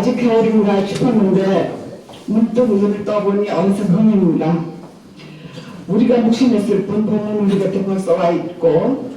아직 겨울인가 싶었는데 문득 눈을 떠보니 어느새 봄입니다. 우리가 묵신했을 뿐 봄은 우리 곁에 벌써 와 있고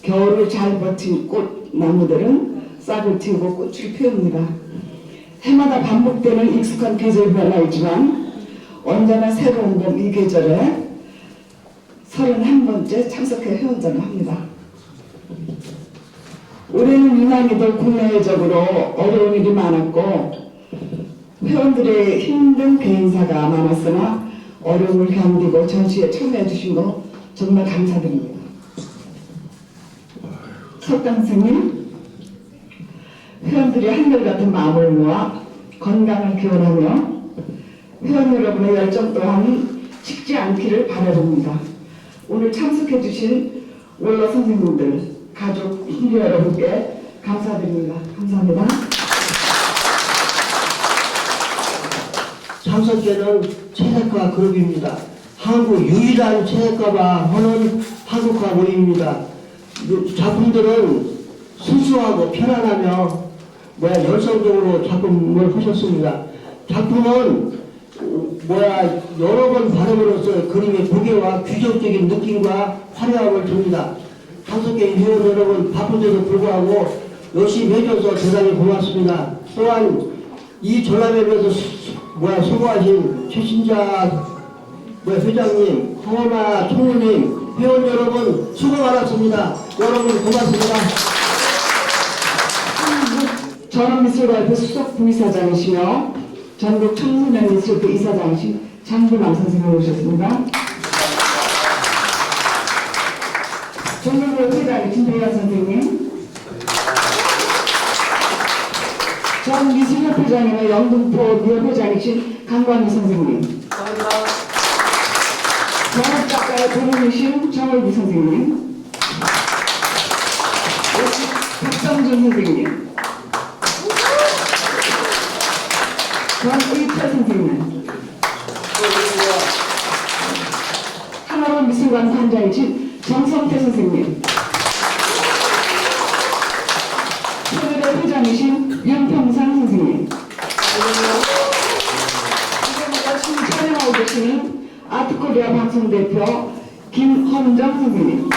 겨울을 잘 버틴 꽃 나무들은 싹을 틔우고 꽃을 피웁니다. 해마다 반복되는 익숙한 계절 변화이지만 언제나 새로운 봄 이 계절에 31번째 참석해 회원전을 합니다. 올해는 유난히도 국내적으로 어려운 일이 많았고 회원들의 힘든 개인사가 많았으나 어려움을 견디고 전시에 참여해 주신 거 정말 감사드립니다. 석강 선생님, 회원들이 한결같은 마음을 모아 건강을 기원하며 회원 여러분의 열정 또한 식지 않기를 바라봅니다. 오늘 참석해 주신 원로 선생님들, 가족, hindu 여러분께 감사드립니다. 감사합니다. 참석자는 채색화 그룹입니다. 한국 유일한 채색가와 하는 한국화 모임입니다. 이 작품들은 순수하고 편안하며 뭐야 열성적으로 작품을 하셨습니다. 작품은 어, 뭐야 여러 번 발음으로써 그림의 무게와 규정적인 느낌과 화려함을 줍니다. 참석해 회원 여러분 바쁜데도 불구하고 열심히 해줘서 대단히 고맙습니다. 또한 이 전람회에서 뭐야 수고하신 최신자 뭐야 회장님, 허나 총무님, 회원 여러분 수고 많았습니다. 여러분 고맙습니다. 전원미술가협회 수석 부이사장이시며 전국 청소년 미술회 이사장이신 장분왕 선생님 오셨습니다. 전국의 회장이신 배현 선생님, 전 미술협 회장이며 영등포 미협 회장이신 강관희 선생님, 전업작가의 도움이신 정월기 선생님, 박성준 선생님, 전의태 선생님, 하나원 미술관 관장이신 정성태 선생님, 서울의 회장이신 윤평상 선생님, 지금 열심히 촬영하고 계시는 아트코리아 방송 대표 김헌정 선생님,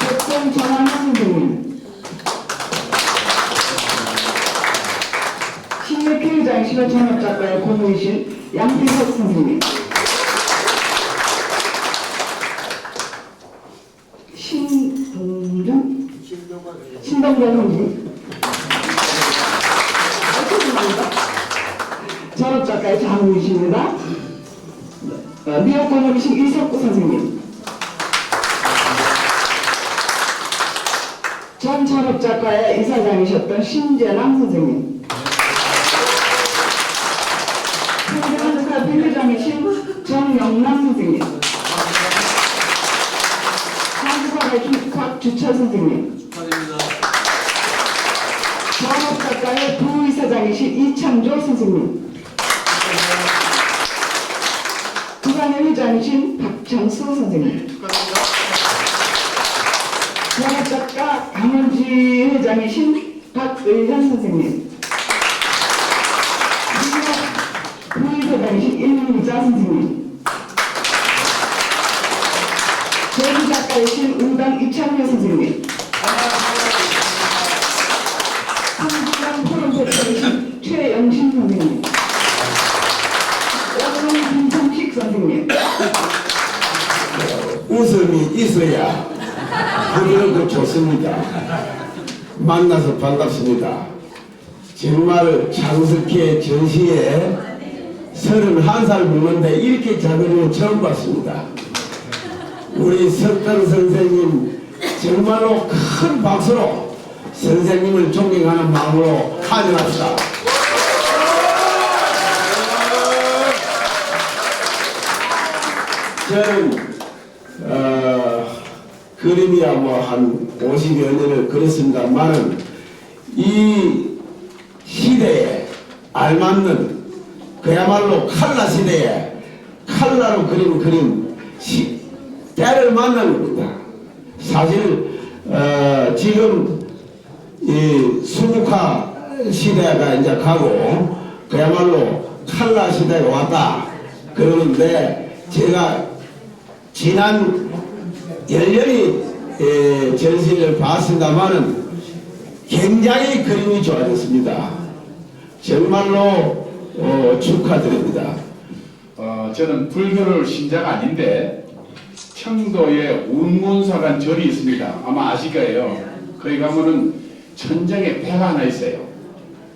백성 정환 선생님, 신예필장이시며 전업작가의 고문이신 양태석 선생님. 신동정? 신동정 선생님 미역 고문이신 이석구 선생님. 전 전업작가의 이사장이셨던 신재남 선생님. 현대한사 회장이신 정영남 선생님. 한국화가이신 곽주철 선생님. 전업작가의 부이사장이신 이창조 선생님 부산의 회장이신 박창수 선생님. 전업작가 강원지 회장이신 박의현 선생님. 부의사장이신 임미자 선생님. 제주 작가이신 우당 이창렬 선생님 한국당 포럼 대표이신 최영신 선생님 원룸 선생님 웃음이 있어야 그들도 좋습니다. 만나서 반갑습니다. 정말 창석회 전시에 31살 먹는데 이렇게 작은 건 처음 봤습니다. 우리 석강 선생님 정말로 큰 박수로 선생님을 존경하는 마음으로 환영합시다. 저는 어, 그림이야 뭐 한 50여 년을 그렸습니다만은 이 시대에 알맞는 그야말로 칼라 시대에 칼라로 그린 그림 시, 때를 만나는 겁니다. 사실 어, 지금 이 수국화 시대가 이제 가고 그야말로 칼라 시대가 왔다. 그러는데 제가 지난 열렬히 에, 전시를 봤습니다만은 굉장히 그림이 좋아졌습니다. 정말로 어, 축하드립니다. 어, 저는 불교를 신자가 아닌데 청도에 운문사간 절이 있습니다. 아마 아실 거예요. 거기 가면은 천정에 배가 하나 있어요.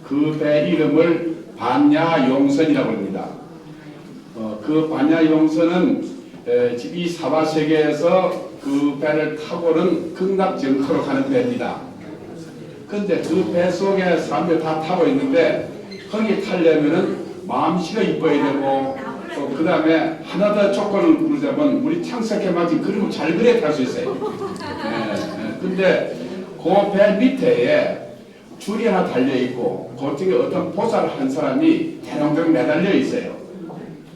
그 배 이름을 반야용선이라고 합니다. 어, 그 반야용선은 에, 이 사바 세계에서 그 배를 타고는 극락 정토로 가는 배입니다. 근데 그 배 속에 사람들 다 타고 있는데 거기 타려면은 마음씨가 이뻐야 되고 또 그 다음에 하나 더 조건을 부르자면 우리 창석해 맞은 그림을 잘 그려야 탈수 있어요. 예, 예. 근데 그 배 밑에 줄이 하나 달려 있고 그쪽에 어떤 보살 한 사람이 대롱대롱 매달려 있어요.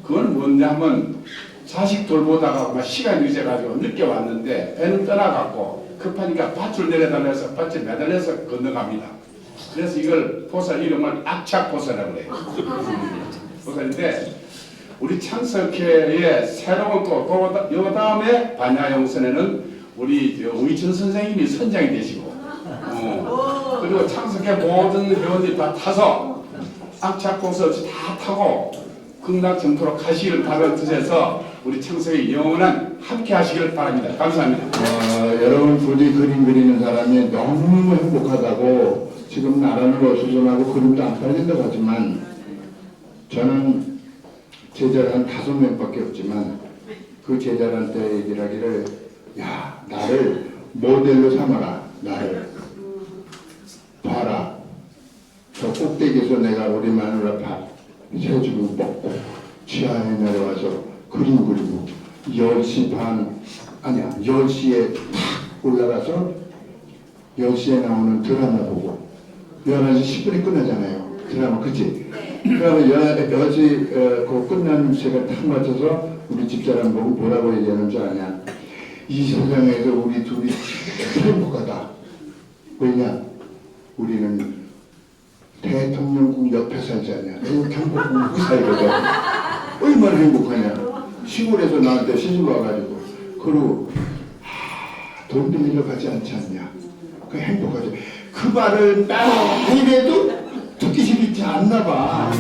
그건 뭐냐면 자식 돌보다가 막 시간이 늦어가지고 늦게 왔는데 배는 떠나갔고 급하니까 밧줄 내려달라 해서 밧줄 매달려서 건너갑니다. 그래서 이걸 보살 이름을 악착보살이라고 그래요. 보살인데 우리 창석회의 새로운 또, 또, 요 다음에 반야용선에는 우리 저 의천 선생님이 선장이 되시고 어, 그리고 창석회 모든 회원들이 다 타서 악착고서 다 타고 극락 정토로 가시기를 바라는 뜻에서 우리 창석의 영원한 함께 하시기를 바랍니다. 감사합니다. 어, 여러분 둘이 그림 그리는 사람이 너무 행복하다고 지금 나라는 어수선하고 그림도 안 팔린다고 하지만 저는 제자를 한 다섯 명밖에 없지만 그 제자한테 얘기를 하기를 야 나를 모델로 삼아라 나를 봐라 저 꼭대기에서 내가 우리 마누라 밥 해주고 먹고 지하에 내려와서 그림 그리고 10시 반 아니야 10시에 탁 올라가서 10시에 나오는 드라마 보고 11시 10분에 끝나잖아요. 드라마 그치? 그러면 10시 어, 그 끝나는 시간 딱 맞춰서 우리 집사람 보고 뭐라고 얘기하는 줄 아냐? 이 세상에서 우리 둘이 행복하다. 왜냐? 우리는 대통령국 옆에 살지 않냐? 경복궁 살거든 얼마나 행복하냐 시골에서 나한테 시집 와가지고 그리고 하, 돈 빌리러 가지 않지 않냐. 그 행복하지. 그 말을 매일 해도 듣기 싫지 않나 봐